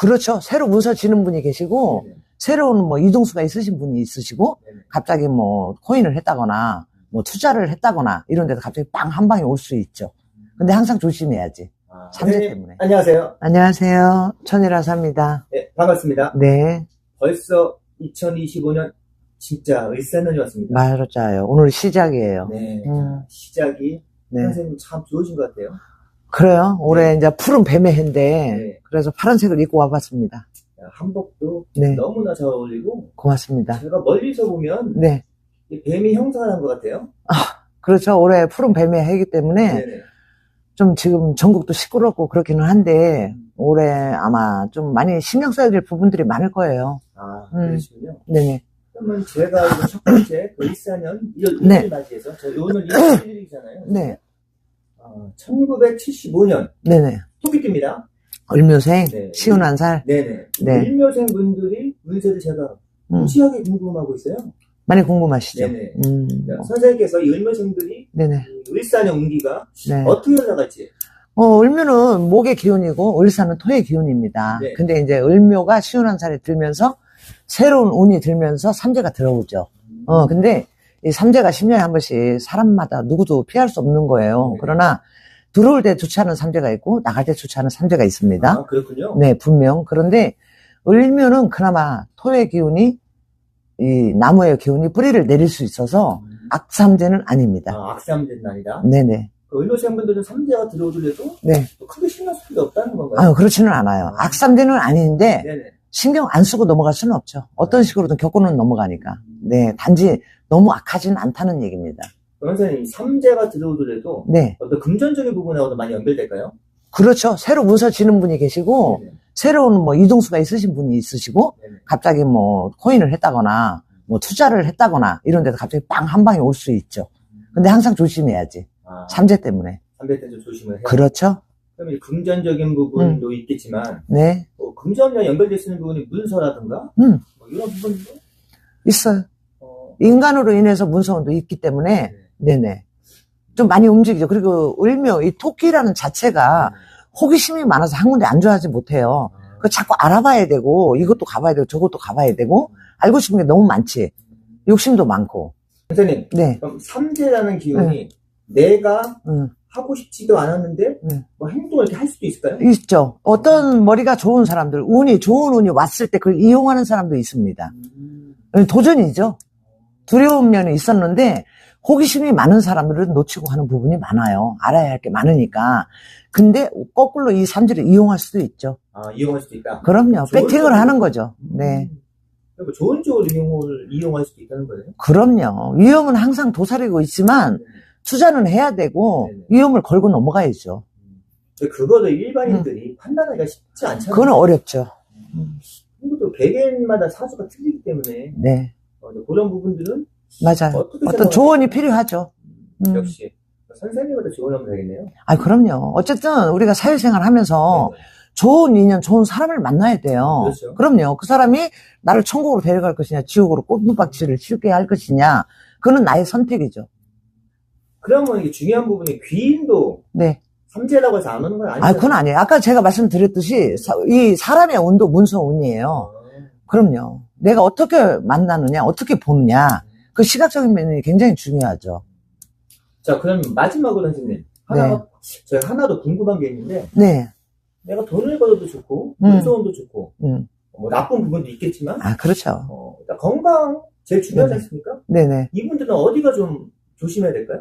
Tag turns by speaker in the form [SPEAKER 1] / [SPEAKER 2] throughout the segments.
[SPEAKER 1] 그렇죠. 새로 문서 지는 분이 계시고,
[SPEAKER 2] 네네.
[SPEAKER 1] 새로운 뭐 이동수가 있으신 분이 있으시고,
[SPEAKER 2] 네네.
[SPEAKER 1] 갑자기 뭐 코인을 했다거나, 뭐 투자를 했다거나, 이런 데서 갑자기 빵 한 방에 올 수 있죠. 근데 항상 조심해야지.
[SPEAKER 2] 아,
[SPEAKER 1] 삼재
[SPEAKER 2] 선생님,
[SPEAKER 1] 때문에.
[SPEAKER 2] 안녕하세요.
[SPEAKER 1] 안녕하세요. 합니다.
[SPEAKER 2] 네, 반갑습니다.
[SPEAKER 1] 네,
[SPEAKER 2] 벌써 2025년 진짜 을사년이 왔습니다.
[SPEAKER 1] 맞아요. 오늘 시작이에요.
[SPEAKER 2] 네,
[SPEAKER 1] 음.
[SPEAKER 2] 시작이
[SPEAKER 1] 네.
[SPEAKER 2] 선생님 참 좋으신 것 같아요.
[SPEAKER 1] 그래요. 올해 이제 푸른 뱀의 해인데,
[SPEAKER 2] 네.
[SPEAKER 1] 그래서 파란색을 입고 와봤습니다.
[SPEAKER 2] 한복도
[SPEAKER 1] 네.
[SPEAKER 2] 너무나 잘 어울리고
[SPEAKER 1] 고맙습니다.
[SPEAKER 2] 제가 멀리서 보면
[SPEAKER 1] 네.
[SPEAKER 2] 이 뱀이 형상한 것 같아요.
[SPEAKER 1] 그렇죠. 올해 푸른 뱀의 해이기 때문에,
[SPEAKER 2] 네네.
[SPEAKER 1] 좀 지금 전국도 시끄럽고 그렇기는 한데, 올해 아마 좀 많이 신경 써야 될 부분들이 많을 거예요.
[SPEAKER 2] 아,
[SPEAKER 1] 음.
[SPEAKER 2] 그러시군요.
[SPEAKER 1] 네네.
[SPEAKER 2] 그러면 제가 첫 번째 그 일사년 1월
[SPEAKER 1] 네.
[SPEAKER 2] 1일 맞이해서 저 오늘 1월 1일이잖아요.
[SPEAKER 1] 네.
[SPEAKER 2] 어, 1975년
[SPEAKER 1] 네네.
[SPEAKER 2] 토끼띠입니다.
[SPEAKER 1] 을묘생,
[SPEAKER 2] 네.
[SPEAKER 1] 시운 한 살,
[SPEAKER 2] 네네.
[SPEAKER 1] 네.
[SPEAKER 2] 일묘생 분들이 운세를 제가
[SPEAKER 1] 음.
[SPEAKER 2] 무지하게 궁금하고 있어요.
[SPEAKER 1] 많이 궁금하시죠?
[SPEAKER 2] 네네.
[SPEAKER 1] 음.
[SPEAKER 2] 자, 선생님께서 이 일묘생들이
[SPEAKER 1] 네네.
[SPEAKER 2] 이 을사년 운기가
[SPEAKER 1] 네.
[SPEAKER 2] 어떻게 흘러갈지.
[SPEAKER 1] 어, 을묘는 목의 기운이고, 을사는 토의 기운입니다.
[SPEAKER 2] 네.
[SPEAKER 1] 근데 이제 을묘가 시운 한 살에 들면서, 새로운 운이 들면서 삼재가 들어오죠. 어, 근데 이 삼재가 10년에 한 번씩 사람마다 누구도 피할 수 없는 거예요.
[SPEAKER 2] 네.
[SPEAKER 1] 그러나, 들어올 때 좋지 않은 삼재가 있고, 나갈 때 좋지 않은 삼재가 있습니다.
[SPEAKER 2] 아, 그렇군요.
[SPEAKER 1] 네, 분명. 그런데 을묘는 그나마 토의 기운이 이 나무의 기운이 뿌리를 내릴 수 있어서
[SPEAKER 2] 음.
[SPEAKER 1] 악삼재는 아닙니다.
[SPEAKER 2] 아, 악삼되는 아니다.
[SPEAKER 1] 네네.
[SPEAKER 2] 그 일묘생 분들은 삼재가 들어오더라도
[SPEAKER 1] 네.
[SPEAKER 2] 또 크게 신경 쓸 필요 없다는 건가요?
[SPEAKER 1] 아유, 그렇지는 않아요. 악삼재는 아닌데
[SPEAKER 2] 네네.
[SPEAKER 1] 신경 안 쓰고 넘어갈 수는 없죠. 어떤 식으로든 겪고는 넘어가니까. 네, 단지 너무 악하지는 않다는 얘기입니다.
[SPEAKER 2] 선생님, 삼재가 들어오더라도
[SPEAKER 1] 네,
[SPEAKER 2] 어떤 금전적인 부분하고도 많이 연결될까요?
[SPEAKER 1] 그렇죠. 새로 문서 지는 분이 계시고
[SPEAKER 2] 네네.
[SPEAKER 1] 새로운 뭐 이동수가 있으신 분이 있으시고
[SPEAKER 2] 네네.
[SPEAKER 1] 갑자기 뭐 코인을 했다거나 뭐 투자를 했다거나 이런 데서 갑자기 빵 한 방에 올 수 있죠. 근데 항상 조심해야지.
[SPEAKER 2] 아,
[SPEAKER 1] 삼재 때문에.
[SPEAKER 2] 삼재 때좀 조심을 해요.
[SPEAKER 1] 그렇죠.
[SPEAKER 2] 이 금전적인 부분도 있겠지만
[SPEAKER 1] 네,
[SPEAKER 2] 뭐 금전과 연결될 수 있는 부분이 문서라든가
[SPEAKER 1] 음.
[SPEAKER 2] 뭐 이런 부분도
[SPEAKER 1] 있어요.
[SPEAKER 2] 어,
[SPEAKER 1] 인간으로 인해서 문서운도 있기 때문에
[SPEAKER 2] 네.
[SPEAKER 1] 네네. 좀 많이 움직이죠. 그리고 을묘, 이 토끼라는 자체가 호기심이 많아서 한 군데 안주하지 못해요.
[SPEAKER 2] 아,
[SPEAKER 1] 그 자꾸 알아봐야 되고, 이것도 가봐야 되고, 저것도 가봐야 되고, 알고 싶은 게 너무 많지. 욕심도 많고.
[SPEAKER 2] 선생님
[SPEAKER 1] 네,
[SPEAKER 2] 그럼 삼재라는 기운이 내가
[SPEAKER 1] 음,
[SPEAKER 2] 하고 싶지도 않았는데
[SPEAKER 1] 음.
[SPEAKER 2] 뭐 행동을 이렇게 할 수도 있을까요?
[SPEAKER 1] 있죠. 어떤 머리가 좋은 사람들, 운이, 좋은 운이 왔을 때 그걸 이용하는 사람도 있습니다.
[SPEAKER 2] 음.
[SPEAKER 1] 도전이죠. 두려운 면이 있었는데, 호기심이 많은 사람들은 놓치고 하는 부분이 많아요. 알아야 할 게 많으니까. 근데 거꾸로 이 삼재를 이용할 수도 있죠.
[SPEAKER 2] 아 이용할 수도 있다.
[SPEAKER 1] 그럼요. 배팅을. 하는 거죠. 네.
[SPEAKER 2] 음. 그리고 좋은 쪽으로 이용을 이용할 수도 있다는 거예요.
[SPEAKER 1] 그럼요. 위험은 항상 도사리고 있지만 투자는 해야 되고
[SPEAKER 2] 네네.
[SPEAKER 1] 위험을 걸고 넘어가야죠.
[SPEAKER 2] 근데 그거를 일반인들이 판단하기가 쉽지 않잖아요.
[SPEAKER 1] 그건 어렵죠.
[SPEAKER 2] 그것도 개개인마다 사주가 틀리기 때문에
[SPEAKER 1] 네.
[SPEAKER 2] 어, 그런 부분들은
[SPEAKER 1] 맞아요. 어떤? 조언이 필요하죠. 음.
[SPEAKER 2] 역시 선생님한테 조언하면 되겠네요.
[SPEAKER 1] 아, 그럼요. 어쨌든 우리가 사회생활 하면서
[SPEAKER 2] 네.
[SPEAKER 1] 좋은 인연, 좋은 사람을 만나야 돼요.
[SPEAKER 2] 그렇죠.
[SPEAKER 1] 럼요 그 사람이 나를 천국으로 데려갈 것이냐, 지옥으로 꽃눈박지를 씌우게 할 것이냐, 그는 나의 선택이죠.
[SPEAKER 2] 그러면 이게 중요한 부분이 귀인도
[SPEAKER 1] 네.
[SPEAKER 2] 삼재라고 해서 안 오는 건 아니죠?
[SPEAKER 1] 아, 그건 아니에요. 아까 제가 말씀드렸듯이 사- 이 사람의 운도 문서 운이에요. 그럼요. 내가 어떻게 만나느냐, 어떻게 보느냐, 그 시각적인 면이 굉장히 중요하죠.
[SPEAKER 2] 자, 그럼 마지막으로 선생님 하나
[SPEAKER 1] 네.
[SPEAKER 2] 제가 하나 더 궁금한 게 있는데
[SPEAKER 1] 네.
[SPEAKER 2] 내가 돈을 벌어도 좋고
[SPEAKER 1] 음.
[SPEAKER 2] 문서운도 좋고
[SPEAKER 1] 음.
[SPEAKER 2] 뭐 나쁜 부분도 있겠지만
[SPEAKER 1] 아, 그렇죠.
[SPEAKER 2] 어, 건강 제일 중요하지
[SPEAKER 1] 네네.
[SPEAKER 2] 않습니까?
[SPEAKER 1] 네네.
[SPEAKER 2] 이분들은 어디가 좀 조심해야 될까요?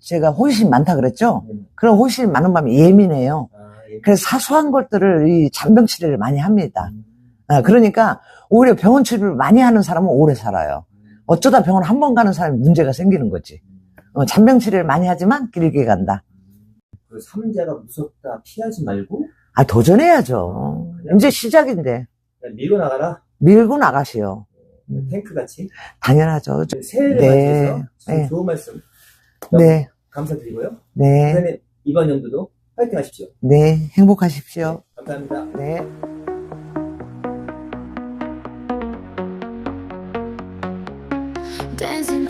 [SPEAKER 1] 제가 호기심 많다 그랬죠?
[SPEAKER 2] 음.
[SPEAKER 1] 그런 호기심 많은 마음이 예민해요.
[SPEAKER 2] 아, 예.
[SPEAKER 1] 그래서 사소한 것들을 이 잔병 치료를 많이 합니다.
[SPEAKER 2] 음.
[SPEAKER 1] 아, 그러니까 오히려 병원 치료를 많이 하는 사람은 오래 살아요. 어쩌다 병원 한 번 가는 사람이 문제가 생기는 거지. 어, 잔병 치료를 많이 하지만 길게 간다.
[SPEAKER 2] 그 삼재가 무섭다 피하지 말고
[SPEAKER 1] 아, 도전해야죠. 이제 시작인데.
[SPEAKER 2] 밀고 나가라
[SPEAKER 1] 밀고 나가시오.
[SPEAKER 2] 탱크 같이.
[SPEAKER 1] 당연하죠.
[SPEAKER 2] 새해를
[SPEAKER 1] 네.
[SPEAKER 2] 맞서 네.
[SPEAKER 1] 네.
[SPEAKER 2] 좋은 말씀.
[SPEAKER 1] 네.
[SPEAKER 2] 감사드리고요.
[SPEAKER 1] 네.
[SPEAKER 2] 선생님 이번 연도도 파이팅 하십시오.
[SPEAKER 1] 네. 행복하십시오. 네.
[SPEAKER 2] 감사합니다.
[SPEAKER 1] 네. dancing